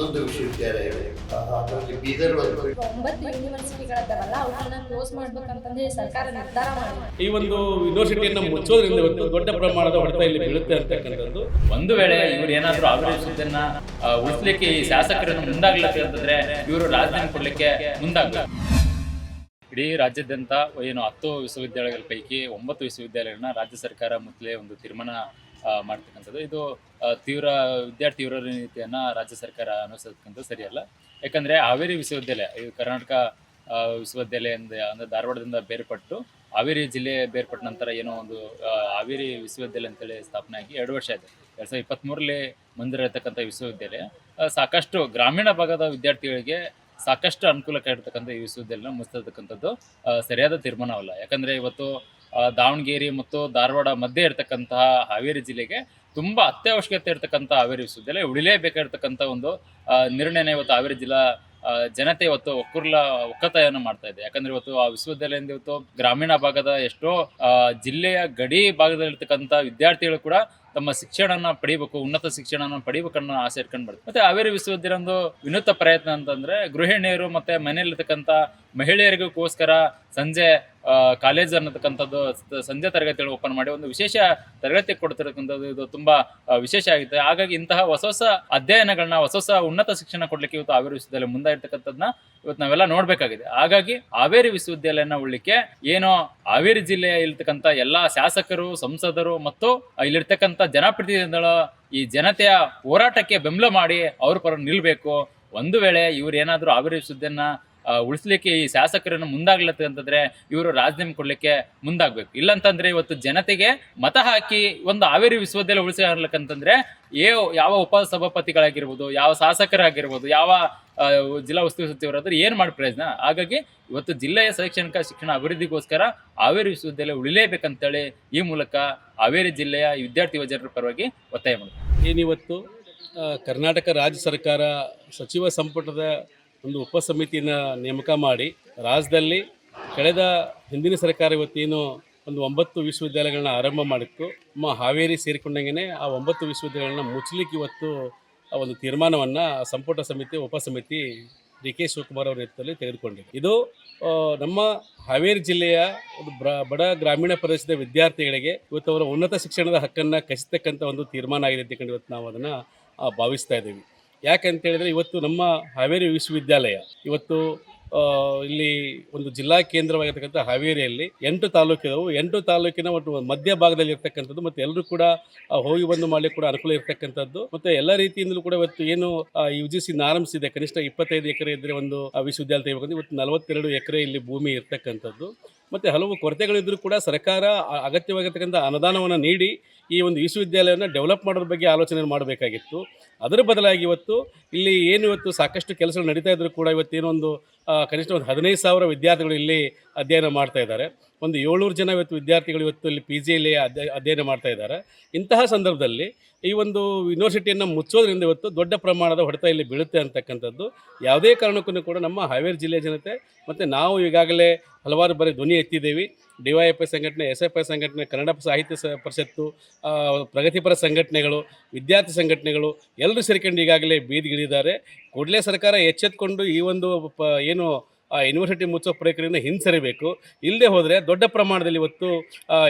ಆ, ಹನ್ನೊಂದು ವಿಶ್ವವಿದ್ಯಾಲಯಗಳು ಆ, ಅದರಲ್ಲಿ ಬೀದರ್ ಒಂದು ಒಂಬತ್ತು ಯೂನಿವರ್ಸಿಟಿಗಳಿದ್ದಾವಲ್ಲ ಅವುಗಳನ್ನ ಕ್ಲೋಸ್ ಮಾಡ್ಬೇಕಂತಂದ್ರೆ ಸರ್ಕಾರ ನಿರ್ಧಾರ ಮಾಡಿದೆ. ಈ ಒಂದು ಯೂನಿವರ್ಸಿಟಿಯನ್ನು ಮುಚ್ಚೋದ್ರಿಂದ ಇವತ್ತು ದೊಡ್ಡ ಪ್ರಮಾಣದ ಹೊಡೆತ ಇಲ್ಲಿ ಬೀಳುತ್ತೆ ಅಂತಕ್ಕಂಥದ್ದು. ಒಂದು ವೇಳೆ ಇವರು ಏನಾದರೂ ಆವರಿಸುವುದನ್ನ ಉಳಿಸ್ಲಿಕ್ಕೆ ಈ ಶಾಸಕರನ್ನು ಮುಂದಾಗ್ಲತ್ತೆ ಅಂತಂದ್ರೆ ಇವರು ರಾಜಧಾನಿ ಕೊಡ್ಲಿಕ್ಕೆ ಮುಂದಾಗ್ಬೇಕು. ಇಡೀ ರಾಜ್ಯಾದ್ಯಂತ ಏನು ಹತ್ತು ವಿಶ್ವವಿದ್ಯಾಲಯಗಳ ಪೈಕಿ ಒಂಬತ್ತು ವಿಶ್ವವಿದ್ಯಾಲಯಗಳನ್ನ ರಾಜ್ಯ ಸರ್ಕಾರ ಮುಚ್ಚಲೇ ಒಂದು ತೀರ್ಮಾನ ಮಾಡ್ತಕ್ಕಂಥದ್ದು. ಇದು ತೀವ್ರ, ವಿದ್ಯಾರ್ಥಿ ತೀವ್ರ ನೀತಿಯನ್ನು ರಾಜ್ಯ ಸರ್ಕಾರ ಅನುಸರಿಸ್ತಕ್ಕಂಥದ್ದು ಸರಿಯಲ್ಲ. ಯಾಕಂದ್ರೆ ಹಾವೇರಿ ವಿಶ್ವವಿದ್ಯಾಲಯ ಇದು ಕರ್ನಾಟಕ ವಿಶ್ವವಿದ್ಯಾಲಯ ಅಂದರೆ ಧಾರವಾಡದಿಂದ ಬೇರ್ಪಟ್ಟು, ಹಾವೇರಿ ಜಿಲ್ಲೆ ಬೇರ್ಪಟ್ಟ ನಂತರ ಏನೋ ಒಂದು ಹಾವೇರಿ ವಿಶ್ವವಿದ್ಯಾಲಯ ಅಂತೇಳಿ ಸ್ಥಾಪನೆ ಆಗಿ ಎರಡು ವರ್ಷ ಆಯಿತು. ಎರಡು ಸಾವಿರದ ಇಪ್ಪತ್ತ್ಮೂರರಲ್ಲಿ ಮುಂದಿರತಕ್ಕಂಥ ವಿಶ್ವವಿದ್ಯಾಲಯ. ಸಾಕಷ್ಟು ಗ್ರಾಮೀಣ ಭಾಗದ ವಿದ್ಯಾರ್ಥಿಗಳಿಗೆ ಸಾಕಷ್ಟು ಅನುಕೂಲಕ್ಕೆ ಇರ್ತಕ್ಕಂಥ ಈ ವಿಶ್ವವಿದ್ಯಾಲಯ ಮುಚ್ಚಿರ್ತಕ್ಕಂಥದ್ದು ಸರಿಯಾದ ತೀರ್ಮಾನವಲ್ಲ. ಯಾಕಂದರೆ ಇವತ್ತು ದಾವಣಗೆರೆ ಮತ್ತು ಧಾರವಾಡ ಮಧ್ಯೆ ಇರತಕ್ಕಂತಹ ಹಾವೇರಿ ಜಿಲ್ಲೆಗೆ ತುಂಬ ಅತ್ಯವಶ್ಯಕತೆ ಇರತಕ್ಕಂಥ ಹಾವೇರಿ ವಿಶ್ವವಿದ್ಯಾಲಯ, ಉಳಿಲೇಬೇಕಾಗಿರ್ತಕ್ಕಂಥ ಒಂದು ನಿರ್ಣಯನ ಇವತ್ತು ಹಾವೇರಿ ಜಿಲ್ಲಾ ಜನತೆ ಇವತ್ತು ಒಕ್ಕುರ್ಲ ಒಕ್ಕತಾಯವನ್ನು ಮಾಡ್ತಾ ಇದೆ. ಯಾಕಂದ್ರೆ ಇವತ್ತು ಆ ವಿಶ್ವವಿದ್ಯಾಲಯದಿಂದ ಇವತ್ತು ಗ್ರಾಮೀಣ ಭಾಗದ ಎಷ್ಟೋ ಜಿಲ್ಲೆಯ ಗಡಿ ಭಾಗದಲ್ಲಿರ್ತಕ್ಕಂಥ ವಿದ್ಯಾರ್ಥಿಗಳು ಕೂಡ ತಮ್ಮ ಶಿಕ್ಷಣನ ಪಡಿಬೇಕು, ಉನ್ನತ ಶಿಕ್ಷಣನ ಪಡಿಬೇಕನ್ನೋ ಆಸೆ ಇಟ್ಕೊಂಡು ಬರ್ತದೆ ಮತ್ತೆ ಹಾವೇರಿ ವಿಶ್ವವಿದ್ಯಾಲಯ ಒಂದು ವಿನೂತ ಪ್ರಯತ್ನ ಅಂತಂದ್ರೆ ಗೃಹಿಣಿಯರು ಮತ್ತೆ ಮನೆಯಲ್ಲಿರ್ತಕ್ಕಂಥ ಮಹಿಳೆಯರಿಗೋಸ್ಕರ ಸಂಜೆ ಕಾಲೇಜ್ ಅನ್ನತಕ್ಕಂಥದ್ದು, ಸಂಜೆ ತರಗತಿಗಳು ಓಪನ್ ಮಾಡಿ ಒಂದು ವಿಶೇಷ ತರಗತಿ ಕೊಡ್ತಿರತಕ್ಕಂಥದ್ದು ಇದು ತುಂಬಾ ವಿಶೇಷ ಆಗಿದೆ ಹಾಗಾಗಿ ಇಂತಹ ಹೊಸ ಹೊಸ ಅಧ್ಯಯನಗಳನ್ನ, ಹೊಸ ಹೊಸ ಉನ್ನತ ಶಿಕ್ಷಣ ಕೊಡ್ಲಿಕ್ಕೆ ಇವತ್ತು ಹಾವೇರಿ ವಿಶ್ವವಿದ್ಯಾಲಯ ಮುಂದಾಗಿರ್ತಕ್ಕಂಥದ್ದನ್ನ ಇವತ್ತು ನಾವೆಲ್ಲ ನೋಡ್ಬೇಕಾಗಿದೆ. ಹಾಗಾಗಿ ಹಾವೇರಿ ವಿಶ್ವವಿದ್ಯಾಲಯನ ಉಳ್ಳಿಕ್ಕೆ ಏನೋ ಹಾವೇರಿ ಜಿಲ್ಲೆಯ ಇರ್ತಕ್ಕಂಥ ಎಲ್ಲ ಶಾಸಕರು ಸಂಸದರು ಮತ್ತು ಇಲ್ಲಿರ್ತಕ್ಕಂಥ ಜನಪ್ರತಿನಿಧಿಗಳ ಈ ಜನತೆಯ ಹೋರಾಟಕ್ಕೆ ಬೆಂಬಲ ಮಾಡಿ ಅವ್ರ ಪರ ನಿಲ್ಲಬೇಕು ಒಂದು ವೇಳೆ ಇವರೇನಾದರೂ ಹಾವೇರಿ ಆ, ಉಳಿಸ್ಲಿಕ್ಕೆ ಈ ಶಾಸಕರನ್ನು ಮುಂದಾಗ್ಲತ್ತ ಅಂತಂದ್ರೆ ಇವರು ರಾಜೀನಾಮೆ ಕೊಡ್ಲಿಕ್ಕೆ ಮುಂದಾಗ್ಬೇಕು. ಇಲ್ಲಂತಂದ್ರೆ ಇವತ್ತು ಜನತೆಗೆ ಮತ ಹಾಕಿ ಒಂದು ಹಾವೇರಿ ವಿಶ್ವವಿದ್ಯಾಲಯ ಉಳಿಸ್ಲಿಕ್ಕಂತಂದ್ರೆ ಏ ಯಾವ ಉಪ ಸಭಾಪತಿಗಳಾಗಿರ್ಬೋದು, ಯಾವ ಶಾಸಕರಾಗಿರ್ಬೋದು, ಯಾವ ಜಿಲ್ಲಾ ಉಸ್ತುವಾರಿ ಸಚಿವರಾದ್ರೆ ಏನು ಮಾಡಿ ಪ್ರಯೋಜನ? ಹಾಗಾಗಿ ಇವತ್ತು ಜಿಲ್ಲೆಯ ಶೈಕ್ಷಣಿಕ ಶಿಕ್ಷಣ ಅಭಿವೃದ್ಧಿಗೋಸ್ಕರ ಹಾವೇರಿ ವಿಶ್ವವಿದ್ಯಾಲಯ ಉಳಿಲೇಬೇಕಂತೇಳಿ ಈ ಮೂಲಕ ಹಾವೇರಿ ಜಿಲ್ಲೆಯ ವಿದ್ಯಾರ್ಥಿ ಯುವಜನರ ಪರವಾಗಿ ಒತ್ತಾಯ ಮಾಡ್ತೀವಿ. ಏನಿವತ್ತು ಕರ್ನಾಟಕ ರಾಜ್ಯ ಸರ್ಕಾರ ಸಚಿವ ಸಂಪುಟದ ಒಂದು ಉಪ ಸಮಿತಿಯನ್ನು ನೇಮಕ ಮಾಡಿ ರಾಜ್ಯದಲ್ಲಿ ಕಳೆದ ಹಿಂದಿನ ಸರ್ಕಾರ ಇವತ್ತೇನು ಒಂದು ಒಂಬತ್ತು ವಿಶ್ವವಿದ್ಯಾಲಯಗಳನ್ನ ಆರಂಭ ಮಾಡಿತ್ತು. ನಮ್ಮ ಹಾವೇರಿ ಸೇರಿಕೊಂಡಂಗೆ ಆ ಒಂಬತ್ತು ವಿಶ್ವವಿದ್ಯಾಲಯಗಳನ್ನ ಮುಚ್ಚಲಿಕ್ಕೆ ಇವತ್ತು ಆ ಒಂದು ತೀರ್ಮಾನವನ್ನು ಸಂಪುಟ ಸಮಿತಿ ಉಪ ಸಮಿತಿ ಡಿ ಕೆ ಶಿವಕುಮಾರ್ ಅವರ ನೇತೃತ್ವದಲ್ಲಿ ತೆಗೆದುಕೊಂಡಿದೆ. ಇದು ನಮ್ಮ ಹಾವೇರಿ ಜಿಲ್ಲೆಯ ಒಂದು ಬಡ ಗ್ರಾಮೀಣ ಪ್ರದೇಶದ ವಿದ್ಯಾರ್ಥಿಗಳಿಗೆ ಇವತ್ತು ಅವರ ಉನ್ನತ ಶಿಕ್ಷಣದ ಹಕ್ಕನ್ನು ಕಸಿತಕ್ಕಂಥ ಒಂದು ತೀರ್ಮಾನ ಆಗಿದೆ ಅಂತಕೊಂಡು ಇವತ್ತು ನಾವು ಅದನ್ನು ಭಾವಿಸ್ತಾ ಇದ್ದೀವಿ. ಯಾಕಂತ ಹೇಳಿದ್ರೆ ಇವತ್ತು ನಮ್ಮ ಹಾವೇರಿ ವಿಶ್ವವಿದ್ಯಾಲಯ ಇವತ್ತು ಇಲ್ಲಿ ಒಂದು ಜಿಲ್ಲಾ ಕೇಂದ್ರವಾಗಿರ್ತಕ್ಕಂಥ ಹಾವೇರಿಯಲ್ಲಿ ಎಂಟು ತಾಲೂಕಿದವು. ಎಂಟು ತಾಲೂಕಿನ ಒಂದು ಮಧ್ಯ ಭಾಗದಲ್ಲಿ ಇರ್ತಕ್ಕಂಥದ್ದು ಮತ್ತು ಎಲ್ಲರೂ ಕೂಡ ಹೋಗಿ ಬಂದು ಮಾಡಲಿಕ್ಕೆ ಕೂಡ ಅನುಕೂಲ ಇರ್ತಕ್ಕಂಥದ್ದು. ಮತ್ತೆ ಎಲ್ಲ ರೀತಿಯಿಂದಲೂ ಕೂಡ ಇವತ್ತು ಏನು ಯು ಜಿ ಸಿ ಆರಂಭಿಸಿದೆ ಕನಿಷ್ಠ ಇಪ್ಪತ್ತೈದು ಎಕರೆ ಇದ್ದರೆ ಒಂದು ವಿಶ್ವವಿದ್ಯಾಲಯ ತೆಗಿಬೇಕಂದ್ರೆ ಇವತ್ತು ನಲವತ್ತೆರಡು ಎಕರೆ ಇಲ್ಲಿ ಭೂಮಿ ಇರ್ತಕ್ಕಂಥದ್ದು. ಮತ್ತೆ ಹಲವು ಕೊರತೆಗಳಿದ್ದರೂ ಕೂಡ ಸರ್ಕಾರ ಅಗತ್ಯವಾಗಿರ್ತಕ್ಕಂಥ ಅನುದಾನವನ್ನು ನೀಡಿ ಈ ಒಂದು ವಿಶ್ವವಿದ್ಯಾಲಯವನ್ನು ಡೆವಲಪ್ ಮಾಡೋದ್ರ ಬಗ್ಗೆ ಆಲೋಚನೆ ಮಾಡಬೇಕಾಗಿತ್ತು. ಅದರ ಬದಲಾಗಿ ಇವತ್ತು ಇಲ್ಲಿ ಏನು ಇವತ್ತು ಸಾಕಷ್ಟು ಕೆಲಸಗಳು ನಡೀತಾ ಇದ್ದರೂ ಕೂಡ ಇವತ್ತೇನೋ ಒಂದು ಆ, ಕನಿಷ್ಠ ಒಂದು ಹದಿನೈದು ಸಾವಿರ ವಿದ್ಯಾರ್ಥಿಗಳು ಇಲ್ಲಿ ಅಧ್ಯಯನ ಮಾಡ್ತಾ ಇದ್ದಾರೆ. ಒಂದು ಏಳ್ನೂರು ಜನ ಇವತ್ತು ವಿದ್ಯಾರ್ಥಿಗಳು ಇವತ್ತು ಇಲ್ಲಿ ಪಿ ಜಿಯಲ್ಲಿ ಅಧ್ಯಯನ ಮಾಡ್ತಾ ಇದ್ದಾರೆ. ಇಂತಹ ಸಂದರ್ಭದಲ್ಲಿ ಈ ಒಂದು ಯೂನಿವರ್ಸಿಟಿಯನ್ನು ಮುಚ್ಚೋದ್ರಿಂದ ಇವತ್ತು ದೊಡ್ಡ ಪ್ರಮಾಣದ ಹೊಡೆತ ಇಲ್ಲಿ ಬೀಳುತ್ತೆ ಅಂತಕ್ಕಂಥದ್ದು. ಯಾವುದೇ ಕಾರಣಕ್ಕೂ ಕೂಡ ನಮ್ಮ ಹಾವೇರಿ ಜಿಲ್ಲೆಯ ಜನತೆ ಮತ್ತು ನಾವು ಈಗಾಗಲೇ ಹಲವಾರು ಬಾರಿ ಧ್ವನಿ ಎತ್ತಿದ್ದೀವಿ. ಡಿ ವೈ ಎಫ್ ಐ ಸಂಘಟನೆ, ಎಸ್ ಎಫ್ ಐ ಸಂಘಟನೆ, ಕನ್ನಡ ಸಾಹಿತ್ಯ ಸ ಪರಿಷತ್ತು ಪ್ರಗತಿಪರ ಸಂಘಟನೆಗಳು, ವಿದ್ಯಾರ್ಥಿ ಸಂಘಟನೆಗಳು ಎಲ್ಲರೂ ಸೇರ್ಕೊಂಡು ಈಗಾಗಲೇ ಬೀದಿಗಿಳಿದ್ದಾರೆ. ಕೂಡಲೇ ಸರ್ಕಾರ ಎಚ್ಚೆತ್ಕೊಂಡು ಈ ಒಂದು ಏನು ಆ ಯೂನಿವರ್ಸಿಟಿ ಮುಚ್ಚೋ ಪ್ರಕ್ರಿಯೆಯಿಂದ ಹಿಂಸರಿಬೇಕು. ಇಲ್ಲದೆ ಹೋದರೆ ದೊಡ್ಡ ಪ್ರಮಾಣದಲ್ಲಿ ಇವತ್ತು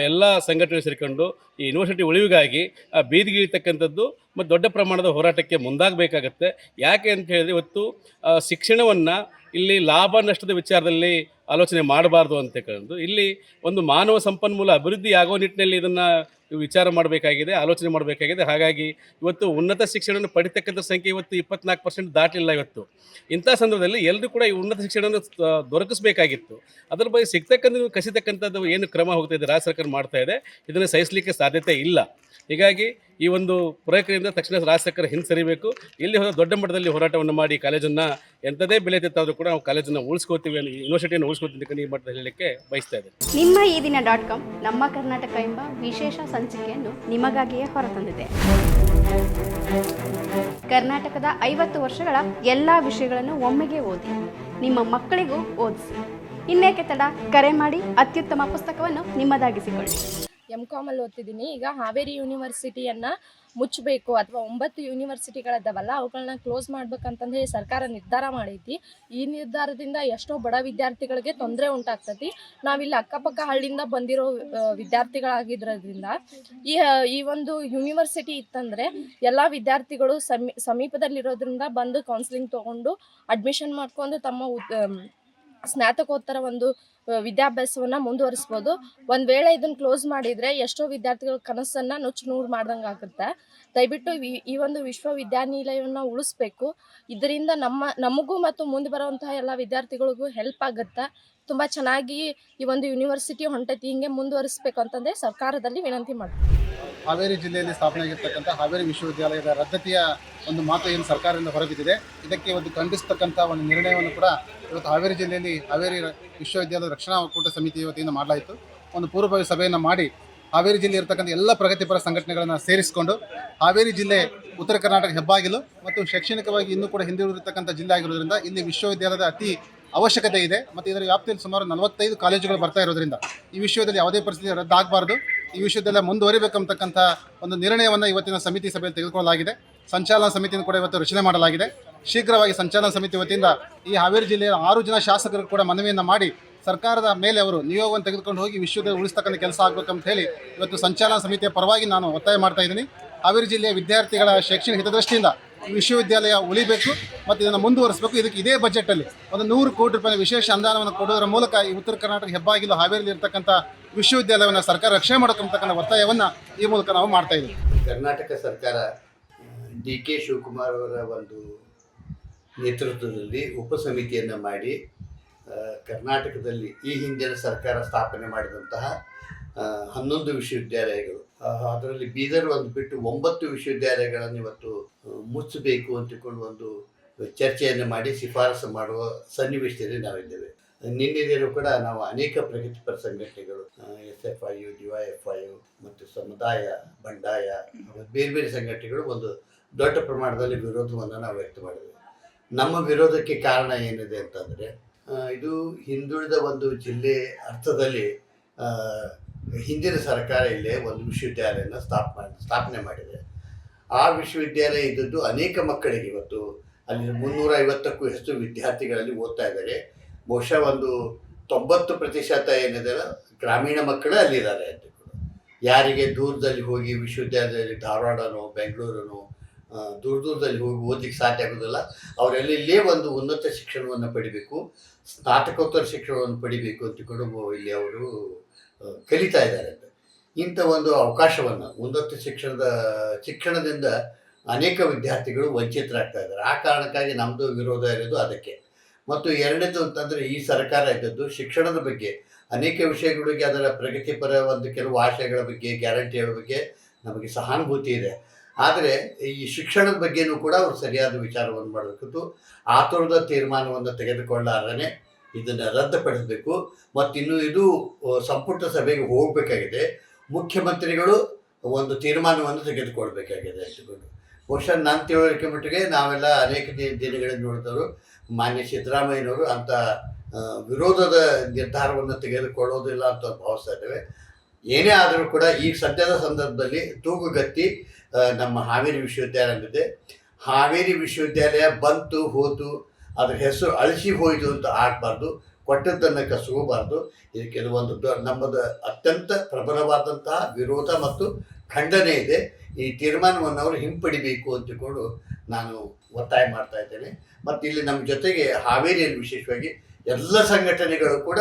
ಎಲ್ಲ ಸಂಘಟನೆ ಸೇರಿಕೊಂಡು ಈ ಯೂನಿವರ್ಸಿಟಿ ಉಳಿವಿಗಾಗಿ ಬೀದಿಗಿಳಿತಕ್ಕಂಥದ್ದು ಮತ್ತು ದೊಡ್ಡ ಪ್ರಮಾಣದ ಹೋರಾಟಕ್ಕೆ ಮುಂದಾಗಬೇಕಾಗತ್ತೆ. ಯಾಕೆ ಅಂತ ಹೇಳಿದ್ರೆ ಇವತ್ತು ಶಿಕ್ಷಣವನ್ನು ಇಲ್ಲಿ ಲಾಭ ನಷ್ಟದ ವಿಚಾರದಲ್ಲಿ ಆಲೋಚನೆ ಮಾಡಬಾರ್ದು ಅಂತ ಕಂಡು ಇಲ್ಲಿ ಒಂದು ಮಾನವ ಸಂಪನ್ಮೂಲ ಅಭಿವೃದ್ಧಿ ಆಗೋ ನಿಟ್ಟಿನಲ್ಲಿ ಇದನ್ನು ವಿಚಾರ ಮಾಡಬೇಕಾಗಿದೆ, ಆಲೋಚನೆ ಮಾಡಬೇಕಾಗಿದೆ. ಹಾಗಾಗಿ ಇವತ್ತು ಉನ್ನತ ಶಿಕ್ಷಣವನ್ನು ಪಡಿತಕ್ಕಂಥ ಸಂಖ್ಯೆ ಇವತ್ತು ಇಪ್ಪತ್ನಾಲ್ಕು ಪರ್ಸೆಂಟ್ ದಾಟಲಿಲ್ಲ ಇವತ್ತು. ಇಂಥ ಸಂದರ್ಭದಲ್ಲಿ ಎಲ್ಲರೂ ಕೂಡ ಈ ಉನ್ನತ ಶಿಕ್ಷಣವನ್ನು ದೊರಕಿಸಬೇಕಾಗಿತ್ತು. ಅದರ ಬಗ್ಗೆ ಸಿಗ್ತಕ್ಕಂಥ ಕಸಿತಕ್ಕಂಥದ್ದು ಏನು ಕ್ರಮ ಹೋಗ್ತಾ ಇದೆ, ರಾಜ್ಯ ಸರ್ಕಾರ ಮಾಡ್ತಾ ಇದೆ, ಇದನ್ನು ಸಹಿಸಲಿಕ್ಕೆ ಸಾಧ್ಯತೆ ಇಲ್ಲ. ಹೀಗಾಗಿ ಈ ಒಂದು ಪ್ರಕ್ರಿಯೆಯಿಂದ ತಕ್ಷಣ ರಾಜ್ಯ ಸರ್ಕಾರ ಹಿಂಸರಿಬೇಕು ಇಲ್ಲಿ ಹೋದ ದೊಡ್ಡ ಮಟ್ಟದಲ್ಲಿ ಹೋರಾಟವನ್ನು ಮಾಡಿ, ಕಾಲೇಜನ್ನು ಎಂಥದೇ ಬೆಲೆ ತೆತ್ತಾದರೂ ಕೂಡ ನಾವು ಕಾಲೇಜನ್ನು ಉಳಿಸ್ಕೋತೀವಿ ಯೂನಿವರ್ಸಿಟಿಯನ್ನು ಉಳಿಸ್ಕೋತೀವಿ. ಈ ಮಟ್ಟದಲ್ಲಿ ಹೇಳಲಿಕ್ಕೆ ಬಯಸ್ತಾ ಇದ್ದೇನೆ. ನಿಮ್ಮ ಈ ದಿನ ಡಾಟ್ ಕಾಮ್ ನಮ್ಮ ಕರ್ನಾಟಕ ಎಂಬ ವಿಶೇಷ ಸಂಚಿಕೆಯನ್ನು ನಿಮಗಾಗಿಯೇ ಹೊರತಂದಿದೆ. ಕರ್ನಾಟಕದ ಐವತ್ತು ವರ್ಷಗಳ ಎಲ್ಲಾ ವಿಷಯಗಳನ್ನು ಒಮ್ಮೆಗೆ ಓದಿ ನಿಮ್ಮ ಮಕ್ಕಳಿಗೂ ಓದಿಸಿ. ಇನ್ನೇಕೆ ತಡ? ಕರೆ ಮಾಡಿ ಅತ್ಯುತ್ತಮ ಪುಸ್ತಕವನ್ನು ನಿಮ್ಮದಾಗಿಸಿಕೊಳ್ಳಿ. ಎಂ ಕಾಮಲ್ಲಿ ಓದ್ತಿದ್ದೀನಿ. ಈಗ ಹಾವೇರಿ ಯೂನಿವರ್ಸಿಟಿಯನ್ನು ಮುಚ್ಚಬೇಕು ಅಥವಾ ಒಂಬತ್ತು ಯೂನಿವರ್ಸಿಟಿಗಳಿದ್ದಾವಲ್ಲ ಅವುಗಳನ್ನ ಕ್ಲೋಸ್ ಮಾಡ್ಬೇಕಂತಂದು ಹೇಳಿ ಸರ್ಕಾರ ನಿರ್ಧಾರ ಮಾಡೈತಿ. ಈ ನಿರ್ಧಾರದಿಂದ ಎಷ್ಟೋ ಬಡ ವಿದ್ಯಾರ್ಥಿಗಳಿಗೆ ತೊಂದರೆ ಉಂಟಾಗ್ತತಿ. ನಾವಿಲ್ಲಿ ಅಕ್ಕಪಕ್ಕ ಹಳ್ಳಿಯಿಂದ ಬಂದಿರೋ ವಿದ್ಯಾರ್ಥಿಗಳಾಗಿರೋದ್ರಿಂದ ಈ ಈ ಒಂದು ಯೂನಿವರ್ಸಿಟಿ ಇತ್ತಂದ್ರೆ ಎಲ್ಲ ವಿದ್ಯಾರ್ಥಿಗಳು ಸಮೀ, ಸಮೀಪದಲ್ಲಿರೋದ್ರಿಂದ ಬಂದು ಕೌನ್ಸಿಲಿಂಗ್ ತಗೊಂಡು ಅಡ್ಮಿಷನ್ ಮಾಡ್ಕೊಂಡು ತಮ್ಮ ಸ್ನಾತಕೋತ್ತರ ಒಂದು ವಿದ್ಯಾಭ್ಯಾಸವನ್ನ ಮುಂದುವರಿಸ್ಬೋದು. ಒಂದು ವೇಳೆ ಇದನ್ನು ಕ್ಲೋಸ್ ಮಾಡಿದರೆ ಎಷ್ಟೋ ವಿದ್ಯಾರ್ಥಿಗಳ ಕನಸನ್ನು ನುಚ್ಚು ನೂರು ಮಾಡ್ದಂಗೆ ಆಗುತ್ತೆ. ದಯವಿಟ್ಟು ಈ- ಒಂದು ವಿಶ್ವವಿದ್ಯಾನಿಲಯವನ್ನು ಉಳಿಸ್ಬೇಕು. ಇದರಿಂದ ನಮ್ಮ, ನಮಗೂ ಮತ್ತು ಮುಂದೆ ಬರುವಂತಹ ಎಲ್ಲ ವಿದ್ಯಾರ್ಥಿಗಳಿಗೂ ಹೆಲ್ಪ್ ಆಗುತ್ತೆ. ತುಂಬ ಚೆನ್ನಾಗಿ ಈ ಒಂದು ಯೂನಿವರ್ಸಿಟಿ ಹೊಂಟೈತಿ, ಹಿಂಗೆ ಮುಂದುವರಿಸ್ಬೇಕು ಅಂತಂದರೆ ಸರ್ಕಾರದಲ್ಲಿ ವಿನಂತಿ ಮಾಡ್ತೀನಿ ಹಾವೇರಿ ಜಿಲ್ಲೆಯಲ್ಲಿ ಸ್ಥಾಪನೆಯಾಗಿರ್ತಕ್ಕಂಥ ಹಾವೇರಿ ವಿಶ್ವವಿದ್ಯಾಲಯದ ರದ್ದತಿಯ ಒಂದು ಮಾತು ಏನು ಸರ್ಕಾರದಿಂದ ಹೊರಬಿದ್ದಿದೆ. ಇದಕ್ಕೆ ಒಂದು ಖಂಡಿಸ್ತಕ್ಕಂಥ ಒಂದು ನಿರ್ಣಯವನ್ನು ಕೂಡ ಇವತ್ತು ಹಾವೇರಿ ಜಿಲ್ಲೆಯಲ್ಲಿ ಹಾವೇರಿ ವಿಶ್ವವಿದ್ಯಾಲಯದ ರಕ್ಷಣಾ ಒಕ್ಕೂಟ ಸಮಿತಿ ವತಿಯಿಂದ ಮಾಡಲಾಯಿತು. ಒಂದು ಪೂರ್ವಭಾವಿ ಸಭೆಯನ್ನು ಮಾಡಿ ಹಾವೇರಿ ಜಿಲ್ಲೆ ಇರತಕ್ಕಂಥ ಎಲ್ಲ ಪ್ರಗತಿಪರ ಸಂಘಟನೆಗಳನ್ನು ಸೇರಿಸಿಕೊಂಡು ಹಾವೇರಿ ಜಿಲ್ಲೆ ಉತ್ತರ ಕರ್ನಾಟಕ ಹೆಬ್ಬಾಗಿಲು ಮತ್ತು ಶೈಕ್ಷಣಿಕವಾಗಿ ಇನ್ನೂ ಕೂಡ ಹಿಂದುಳಿದಿರ್ತಕ್ಕಂಥ ಜಿಲ್ಲೆ ಆಗಿರೋದ್ರಿಂದ ಇಲ್ಲಿ ವಿಶ್ವವಿದ್ಯಾಲಯದ ಅತಿ ಅವಶ್ಯಕತೆ ಇದೆ. ಮತ್ತು ಇದರ ವ್ಯಾಪ್ತಿಯಲ್ಲಿ ಸುಮಾರು ನಲವತ್ತೈದು ಕಾಲೇಜುಗಳು ಬರ್ತಾ ಇರೋದ್ರಿಂದ ಈ ವಿಷಯದಲ್ಲಿ ಯಾವುದೇ ಪರಿಸ್ಥಿತಿ ರದ್ದಾಗಬಾರ್ದು. ಈ ವಿಷಯದೆಲ್ಲ ಮುಂದುವರಿಬೇಕಂತಕ್ಕಂಥ ಒಂದು ನಿರ್ಣಯವನ್ನು ಇವತ್ತಿನ ಸಮಿತಿ ಸಭೆಯಲ್ಲಿ ತೆಗೆದುಕೊಳ್ಳಲಾಗಿದೆ. ಸಂಚಾಲನಾ ಸಮಿತಿಯನ್ನು ಕೂಡ ಇವತ್ತು ರಚನೆ ಮಾಡಲಾಗಿದೆ. ಶೀಘ್ರವಾಗಿ ಸಂಚಾಲನಾ ಸಮಿತಿ ವತಿಯಿಂದ ಈ ಹಾವೇರಿ ಜಿಲ್ಲೆಯ ಆರು ಜನ ಶಾಸಕರು ಕೂಡ ಮನವಿಯನ್ನು ಮಾಡಿ ಸರ್ಕಾರದ ಮೇಲೆ ಅವರು ನಿಯೋಗವನ್ನು ತೆಗೆದುಕೊಂಡು ಹೋಗಿ ವಿಶ್ವದಲ್ಲಿ ಉಳಿಸ್ತಕ್ಕಂಥ ಕೆಲಸ ಆಗಬೇಕಂತ ಹೇಳಿ ಇವತ್ತು ಸಂಚಾಲನಾ ಸಮಿತಿಯ ಪರವಾಗಿ ನಾನು ಒತ್ತಾಯ ಮಾಡ್ತಾ ಇದ್ದೀನಿ. ಹಾವೇರಿ ಜಿಲ್ಲೆಯ ವಿದ್ಯಾರ್ಥಿಗಳ ಶೈಕ್ಷಣಿಕ ಹಿತದೃಷ್ಟಿಯಿಂದ ವಿಶ್ವವಿದ್ಯಾಲಯ ಉಳಿಬೇಕು ಮತ್ತು ಇದನ್ನು ಮುಂದುವರಿಸಬೇಕು. ಇದಕ್ಕೆ ಇದೇ ಬಜೆಟಲ್ಲಿ ಒಂದು ನೂರು ಕೋಟಿ ರೂಪಾಯಿ ವಿಶೇಷ ಅನುದಾನವನ್ನು ಕೊಡೋದ್ರ ಮೂಲಕ ಈ ಉತ್ತರ ಕರ್ನಾಟಕ ಹೆಬ್ಬಾಗಿಲು ಹಾವೇರಿಯಲ್ಲಿ ಇರ್ತಕ್ಕಂಥ ವಿಶ್ವವಿದ್ಯಾಲಯವನ್ನು ಸರ್ಕಾರ ರಕ್ಷಣೆ ಮಾಡಬೇಕಂತಕ್ಕಂಥ ಒತ್ತಾಯವನ್ನು ಈ ಮೂಲಕ ನಾವು ಮಾಡ್ತಾ ಕರ್ನಾಟಕ ಸರ್ಕಾರ, ಡಿ ಕೆ ಶಿವಕುಮಾರ್ ಅವರ ಒಂದು ನೇತೃತ್ವದಲ್ಲಿ ಉಪಸಮಿತಿಯನ್ನು ಮಾಡಿ ಕರ್ನಾಟಕದಲ್ಲಿ ಈ ಹಿಂದಿನ ಸರ್ಕಾರ ಸ್ಥಾಪನೆ ಮಾಡಿದಂತಹ ಹನ್ನೊಂದು ವಿಶ್ವವಿದ್ಯಾಲಯಗಳು. ಅದರಲ್ಲಿ ಬೀದರ್ ಒಂದು ಬಿಟ್ಟು ಒಂಬತ್ತು ವಿಶ್ವವಿದ್ಯಾಲಯಗಳನ್ನು ಇವತ್ತು ಮುಚ್ಚಬೇಕು ಅಂತಕೊಂಡು ಒಂದು ಚರ್ಚೆಯನ್ನು ಮಾಡಿ ಶಿಫಾರಸು ಮಾಡುವ ಸನ್ನಿವೇಶದಲ್ಲಿ ನಾವಿದ್ದೇವೆ. ನಿನ್ನೆ ದಿನ ಕೂಡ ನಾವು ಅನೇಕ ಪ್ರಗತಿಪರ ಸಂಘಟನೆಗಳು ಎಸ್ ಎಫ್ ಐ ಯು ಡಿ ವೈ ಎಫ್ ಐ ಯು ಮತ್ತು ಸಮುದಾಯ, ಬಂಡಾಯ ಬೇರೆ ಬೇರೆ ಸಂಘಟನೆಗಳು ಒಂದು ದೊಡ್ಡ ಪ್ರಮಾಣದಲ್ಲಿ ವಿರೋಧವನ್ನು ನಾವು ವ್ಯಕ್ತ ಮಾಡಿದ್ವಿ ನಮ್ಮ ವಿರೋಧಕ್ಕೆ ಕಾರಣ ಏನಿದೆ ಅಂತಂದರೆ ಇದು ಹಿಂದುಳಿದ ಒಂದು ಜಿಲ್ಲೆ ಅರ್ಥದಲ್ಲಿ ಹಿಂದಿನ ಸರ್ಕಾರ ಇಲ್ಲೇ ಒಂದು ವಿಶ್ವವಿದ್ಯಾಲಯನ ಸ್ಥಾಪ ಮಾಡಿ ಸ್ಥಾಪನೆ ಮಾಡಿದೆ. ಆ ವಿಶ್ವವಿದ್ಯಾಲಯ ಇದ್ದದ್ದು ಅನೇಕ ಮಕ್ಕಳಿಗೆ ಇವತ್ತು. ಅಲ್ಲಿ ಮುನ್ನೂರ ಐವತ್ತಕ್ಕೂ ಹೆಚ್ಚು ವಿದ್ಯಾರ್ಥಿಗಳಲ್ಲಿ ಓದ್ತಾ ಇದ್ದಾರೆ. ಬಹುಶಃ ಒಂದು ತೊಂಬತ್ತು ಪ್ರತಿಶತ ಏನಿದೆ ಗ್ರಾಮೀಣ ಮಕ್ಕಳೇ ಅಲ್ಲಿದ್ದಾರೆ ಅಂತ ಯಾರಿಗೆ ದೂರದಲ್ಲಿ ಹೋಗಿ ವಿಶ್ವವಿದ್ಯಾಲಯದಲ್ಲಿ ಧಾರವಾಡನೋ, ಬೆಂಗಳೂರನೋ ದೂರ ದೂರದಲ್ಲಿ ಹೋಗಿ ಓದಲಿಕ್ಕೆ ಸಾಧ್ಯ ಆಗೋದಿಲ್ಲ. ಅವರೆಲ್ಲ ಇಲ್ಲೇ ಒಂದು ಉನ್ನತ ಶಿಕ್ಷಣವನ್ನು ಪಡಿಬೇಕು, ಸ್ನಾತಕೋತ್ತರ ಶಿಕ್ಷಣವನ್ನು ಪಡಿಬೇಕು ಅಂತಿಕೊಂಡು ಇಲ್ಲಿ ಅವರು ಕಲಿತಾ ಇದ್ದಾರೆ ಅಂತ. ಇಂಥ ಒಂದು ಅವಕಾಶವನ್ನು, ಉನ್ನತ ಶಿಕ್ಷಣದ, ಶಿಕ್ಷಣದಿಂದ ಅನೇಕ ವಿದ್ಯಾರ್ಥಿಗಳು ವಂಚಿತರಾಗ್ತಾ ಇದ್ದಾರೆ. ಆ ಕಾರಣಕ್ಕಾಗಿ ನಮ್ಮದು ವಿರೋಧ ಇರೋದು ಅದಕ್ಕೆ. ಮತ್ತು ಎರಡನೇದು ಅಂತಂದರೆ, ಈ ಸರ್ಕಾರ ಇದ್ದದ್ದು ಶಿಕ್ಷಣದ ಬಗ್ಗೆ. ಅನೇಕ ವಿಷಯಗಳಿಗೆ ಅದರ ಪ್ರಗತಿಪರ ಒಂದು ಕೆಲವು ಆಶಯಗಳ ಬಗ್ಗೆ, ಗ್ಯಾರಂಟಿಗಳ ಬಗ್ಗೆ ನಮಗೆ ಸಹಾನುಭೂತಿ ಇದೆ. ಆದರೆ, ಈ ಶಿಕ್ಷಣದ ಬಗ್ಗೆನೂ ಕೂಡ ಅವರು ಸರಿಯಾದ ವಿಚಾರವನ್ನು ಮಾಡಬೇಕಿತ್ತು. ಆತುರದ ತೀರ್ಮಾನವನ್ನು ತೆಗೆದುಕೊಳ್ಳಾರನೆ ಇದನ್ನು ರದ್ದುಪಡಿಸಬೇಕು. ಮತ್ತು ಇನ್ನು ಇದು ಸಂಪುಟ ಸಭೆಗೆ ಹೋಗಬೇಕಾಗಿದೆ. ಮುಖ್ಯಮಂತ್ರಿಗಳು ಒಂದು ತೀರ್ಮಾನವನ್ನು ತೆಗೆದುಕೊಳ್ಬೇಕಾಗಿದೆ ಅಂತಕೊಂಡು ಬಹುಶಃ ನಾನು ತಿಳುವಳಿಕೆ ಮಟ್ಟಿಗೆ ನಾವೆಲ್ಲ ಅನೇಕ ದಿನಗಳಲ್ಲಿ ನೋಡಿದವರು ಮಾನ್ಯ ಸಿದ್ದರಾಮಯ್ಯನವರು ಅಂಥ ವಿರೋಧದ ನಿರ್ಧಾರವನ್ನು ತೆಗೆದುಕೊಳ್ಳೋದಿಲ್ಲ ಅಂತ ಭಾವಿಸ್ತಾ ಇದ್ದೇವೆ. ಏನೇ ಆದರೂ ಕೂಡ ಈ ಸದ್ಯದ ಸಂದರ್ಭದಲ್ಲಿ ತೂಗುಗತ್ತಿ ನಮ್ಮ ಹಾವೇರಿ ವಿಶ್ವವಿದ್ಯಾಲಯ ಇದೆ ಹಾವೇರಿ ವಿಶ್ವವಿದ್ಯಾಲಯ ಬಂತು, ಹೋತು, ಅದರ ಹೆಸರು ಅಳಿಸಿ ಹೋಯಿತು ಅಂತ ಆಗಬಾರ್ದು. ಕೊಟ್ಟದ್ದನ್ನು ಕಸ್ಕೋಬಾರ್ದು ಇದು ಕೆಲವೊಂದು ನಮ್ಮದು ಅತ್ಯಂತ ಪ್ರಬಲವಾದಂತಹ ವಿರೋಧ ಮತ್ತು ಖಂಡನೆ ಇದೆ. ಈ ತೀರ್ಮಾನವನ್ನು ಅವರು ಹಿಂಪಡಿಬೇಕು ಅಂತಕೊಂಡು ನಾನು ಒತ್ತಾಯ ಮಾಡ್ತಾ ಇದ್ದೇನೆ. ಮತ್ತು ಇಲ್ಲಿ ನಮ್ಮ ಜೊತೆಗೆ ಹಾವೇರಿಯಲ್ಲಿ ವಿಶೇಷವಾಗಿ ಎಲ್ಲ ಸಂಘಟನೆಗಳು ಕೂಡ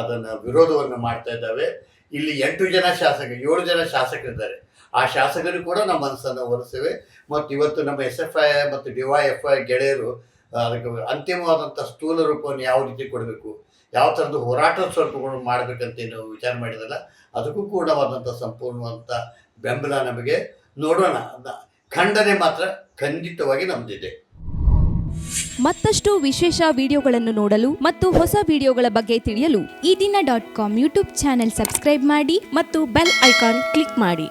ಅದನ್ನು ವಿರೋಧವನ್ನು ಮಾಡ್ತಾ ಇದ್ದಾವೆ. ಇಲ್ಲಿ ಎಂಟು ಜನ ಶಾಸಕ, ಏಳು ಜನ ಶಾಸಕರಿದ್ದಾರೆ. ಆ ಶಾಸಕರು ಕೂಡ ನಮ್ಮ ಮನಸ್ಸನ್ನು ಒರೆಸಿವೆ ಮತ್ತು ಇವತ್ತು ನಮ್ಮ ಎಸ್ ಎಫ್ ಐ ಮತ್ತು ಡಿ ವೈ ಎಫ್ ಐ ಗೆಳೆಯರು ಅದಕ್ಕೆ ಅಂತಿಮವಾದಂಥ ಸ್ಥೂಲ ರೂಪವನ್ನು ಯಾವ ರೀತಿ ಕೊಡಬೇಕು, ಯಾವ ಥರದ ಹೋರಾಟ ಸ್ವಲ್ಪಗಳು ಮಾಡಬೇಕಂತ ಏನು ವಿಚಾರ ಮಾಡಿದಲ್ಲ, ಅದಕ್ಕೂ ಕೂಡ ಆದಂಥ ಸಂಪೂರ್ಣವಾದಂಥ ಬೆಂಬಲ ನಮಗೆ ನೋಡೋಣ. ಖಂಡನೆ ಮಾತ್ರ ಖಂಡಿತವಾಗಿ ನಮ್ದಿದೆ. ಮತ್ತಷ್ಟು ವಿಶೇಷ ವಿಡಿಯೋಗಳನ್ನು ನೋಡಲು ಮತ್ತು ಹೊಸ ವಿಡಿಯೋಗಳ ಬಗ್ಗೆ ತಿಳಿಯಲು Ee Dina dot com YouTube channel subscribe ಮಾಡಿ ಮತ್ತು ಬೆಲ್ ಐಕಾನ್ ಕ್ಲಿಕ್ ಮಾಡಿ.